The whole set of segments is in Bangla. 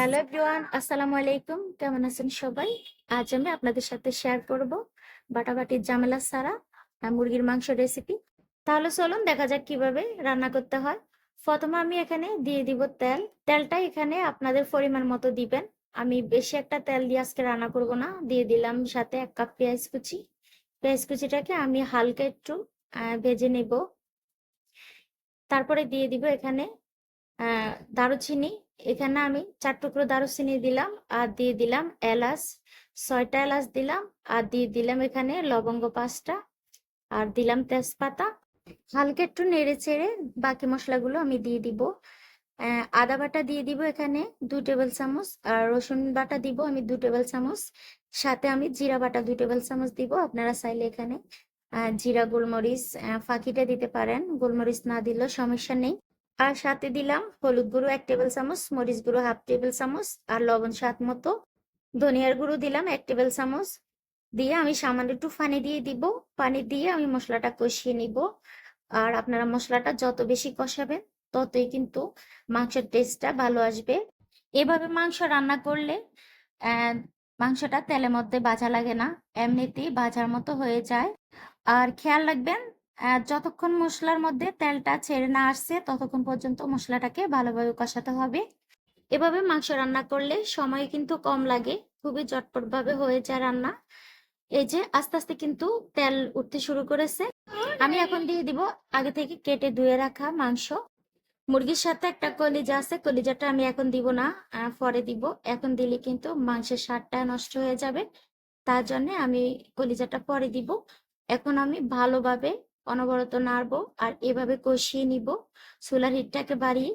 হ্যালো এভরিওয়ান, আসসালামু আলাইকুম। কেমন আছেন সবাই? আজ আমি আপনাদের সাথে শেয়ার করব বাটাবাটির জামেলা সারা মুরগির মাংস রেসিপি তাহলে চলুন দেখা যাক কীভাবে রান্না করতে হয়। প্রথমে আমি এখানে দিয়ে দিব তেল। তেলটা এখানে আপনাদের পরিমাণ মতো দিবেন। আমি বেশি একটা তেল দিয়ে আজকে রান্না করব না। দিয়ে দিলাম সাথে এক কাপ পেঁয়াজ কুচি। পেঁয়াজ কুচিটাকে আমি হালকা একটু ভেজে নেব। তারপরে দিয়ে দিব এখানে দারুচিনি এখানে আমি চার টুকরো দারুচিনি দিলাম, আর দিয়ে দিলাম এলাচ, ছয়টা এলাচ দিলাম, আর দিয়ে দিলাম এখানে লবঙ্গ পাঁচটা, আর দিলাম তেজপাতা। হালকা একটু নেড়ে চেড়ে বাকি মশলাগুলো আমি দিয়ে দিব। আদা বাটা দিয়ে দিব এখানে দু টেবিল চামচ, আর রসুন বাটা দিব আমি দু টেবিল চামচ। সাথে আমি জিরা বাটা দু টেবিল চামচ দিব আপনারা চাইলে এখানে। জিরা, গোলমরিচ ফাঁকিটা দিতে পারেন। গোলমরিচ না দিলেও সমস্যা নেই। আর সাথে দিলাম হলুদ গুঁড়ো এক টেবিল চামচ, মরিচ গুঁড়ো হাফ টেবিল চামচ আর লবণ স্বাদ মতো। ধনিয়ার গুঁড়ো দিলাম এক টেবিল চামচ। দিয়ে আমি সামান্য একটু পানি দিয়ে দিব। পানি দিয়ে আমি মশলাটা কষিয়ে নিব। আর আপনারা মশলাটা যত বেশি কষাবেন, ততই কিন্তু মাংসের টেস্টটা ভালো আসবে। এভাবে মাংস রান্না করলে মাংসটা তেলের মধ্যে ভাজা লাগে না। এমনিতেই ভাজার মতো হয়ে যায়। আর খেয়াল রাখবেন যতক্ষণ মশলার মধ্যে তেলটা ছেড়ে না আসছে, ততক্ষণ পর্যন্ত মশলাটাকে ভালোভাবে কষাতে হবে। এভাবে মাংস রান্না করলে সময় কিন্তু কম লাগে, খুবই চটপট ভাবে হয়ে যায় রান্না। এই যে, আস্তে আস্তে কিন্তু তেল উঠতে শুরু করেছে। আমি এখন দিয়ে দিব আগে থেকে কেটে ধুয়ে রাখা মাংস। মুরগির সাথে একটা কলিজা আছে, কলিজাটা আমি এখন দিব না পরে দিব। এখন দিলে কিন্তু মাংসের স্বাদটা নষ্ট হয়ে যাবে। তার জন্য আমি কলিজাটা পরে দিব। এখন আমি ভালোভাবে অনবরত নাড়বো আর এভাবে কষিয়ে নিব। চুলার হিটটাকে বাড়িয়ে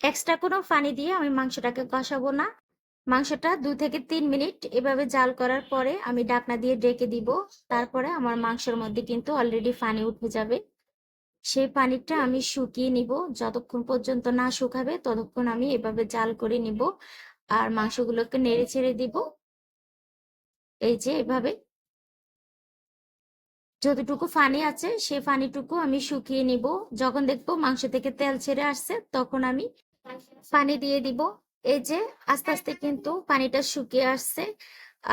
এক্সট্রা কোনো পানি দিয়ে আমি মাংসটাকে কষাবো না। মাংসটা দু থেকে তিন মিনিট এভাবে জাল করার পরে আমি ডাকনা দিয়ে ডেকে দিব। তারপরে আমার মাংসের মধ্যে কিন্তু অলরেডি পানি উঠে যাবে। সেই পানিটা আমি শুকিয়ে নিব। যতক্ষণ পর্যন্ত না শুকাবে ততক্ষণ আমি এভাবে জাল করে নিব। আর মাংসগুলোকে নেড়ে ছেড়ে দিব। এই যে এভাবে যতটুকু পানি আছে, সেই পানিটুকু আমি শুকিয়ে নিব। যখন দেখব মাংস থেকে তেল ছেড়ে আসছে, তখন আমি পানি দিয়ে দিব। এই যে, আস্তে আস্তে কিন্তু পানিটা শুকিয়ে আসছে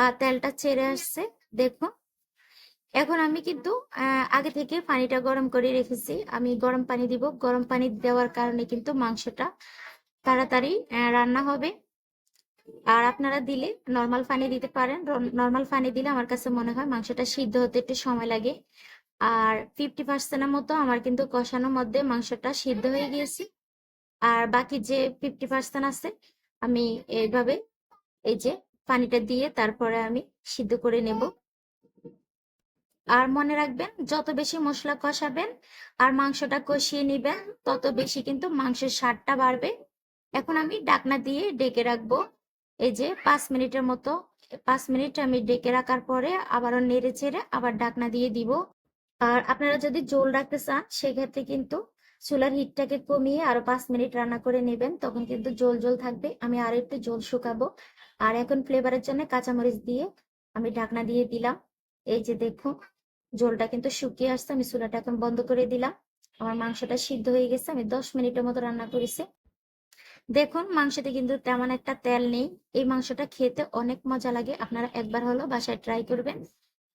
আর তেলটা ছেড়ে আসছে, দেখো। এখন আমি কিন্তু আগে থেকে পানিটা গরম করে রেখেছি। আমি গরম পানি দিব। গরম পানি দেওয়ার কারণে কিন্তু মাংসটা তাড়াতাড়ি রান্না হবে। আর আপনারা দিলে নর্মাল পানি দিতে পারেন। নর্মাল পানি দিলে আমার কাছে মনে হয় মাংসটা সিদ্ধ হতে একটু সময় লাগে। আর ফিফটি পার্সেন্টের মতো আমার কিন্তু কষানোর মধ্যে মাংসটা সিদ্ধ হয়ে গিয়েছে। আর বাকি যে ফিফটি পার্সেন্ট আছে, আমি এইভাবে এই যে পানিটা দিয়ে তারপরে আমি সিদ্ধ করে নেব। আর মনে রাখবেন, যত বেশি মশলা কষাবেন আর মাংসটা কষিয়ে নিবেন, তত বেশি কিন্তু মাংসের স্বাদটা বাড়বে। এখন আমি ডাকনা দিয়ে ডেকে রাখব। এই যে পাঁচ মিনিটের মতো, পাঁচ মিনিট আমি ডেকে রাখার পরে আবারও নেড়ে চেড়ে আবার ডাকনা দিয়ে দিব। আর আপনারা যদি জোল রাখতে চান, সেক্ষেত্রে কিন্তু চুলার হিটটাকে কমিয়ে আরও পাঁচ মিনিট রান্না করে নেবেন, তখন কিন্তু জল জল থাকবে। আমি আর একটু জল শুকাবো। আর এখন ফ্লেভারের জন্য কাঁচামরিচ দিয়ে আমি ঢাকনা দিয়ে দিলাম। এই যে দেখুন, জলটা কিন্তু শুকিয়ে আসছে, আমি চুলাটা এখন বন্ধ করে দিলাম। আমার মাংসটা সিদ্ধ হয়ে গেছে, আমি দশ মিনিটের মতো রান্না করেছি। দেখুন, মাংসতে কিন্তু তেমন একটা তেল নেই। এই মাংসটা খেতে অনেক মজা লাগে। আপনারা একবার হলো বাসায় ট্রাই করবেন।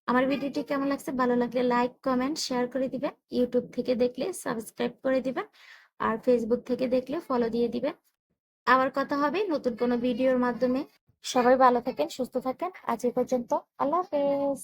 আমার ভিডিওটি কেমন লাগছে? ভালো লাগলে লাইক কমেন্ট শেয়ার করে দিবেন। ইউটিউব থেকে দেখলে সাবস্ক্রাইব করে দিবেন। আর ফেসবুক থেকে দেখলে ফলো দিয়ে দিবেন। আবার কথা হবে নতুন কোনো ভিডিওর মাধ্যমে। সবাই ভালো থাকেন, সুস্থ থাকেন। আজ এ পর্যন্ত আল্লাহ হাফেজ।